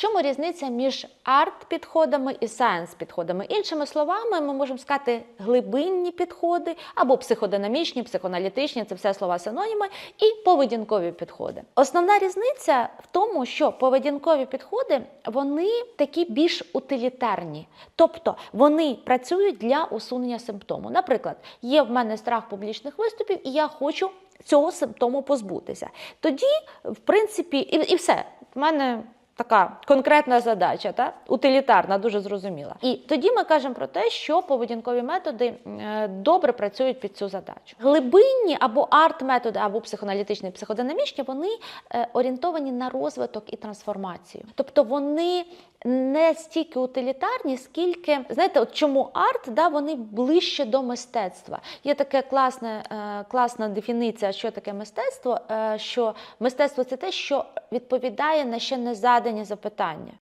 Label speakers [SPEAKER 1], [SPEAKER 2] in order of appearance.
[SPEAKER 1] Чому різниця між арт-підходами і сайенс-підходами? Іншими словами, ми можемо сказати глибинні підходи або психодинамічні, психоаналітичні це все слова синоніми, і поведінкові підходи. Основна різниця в тому, що поведінкові підходи вони такі більш утилітарні, тобто вони працюють для усунення симптому. Наприклад, є в мене страх публічних виступів, і я хочу цього симптому позбутися. Тоді, в принципі, і, і все. В мене така конкретна задача, та? утилітарна, дуже зрозуміла. І тоді ми кажемо про те, що поведінкові методи е, добре працюють під цю задачу. Глибинні або арт-методи, або психоаналітичні, психодинамічні, вони е, орієнтовані на розвиток і трансформацію. Тобто вони не стільки утилітарні, скільки знаєте, от чому арт, да, вони ближче до мистецтва. Є така класна, е, класна дефініція, що таке мистецтво. е, Що мистецтво це те, що відповідає на ще не задані запитання.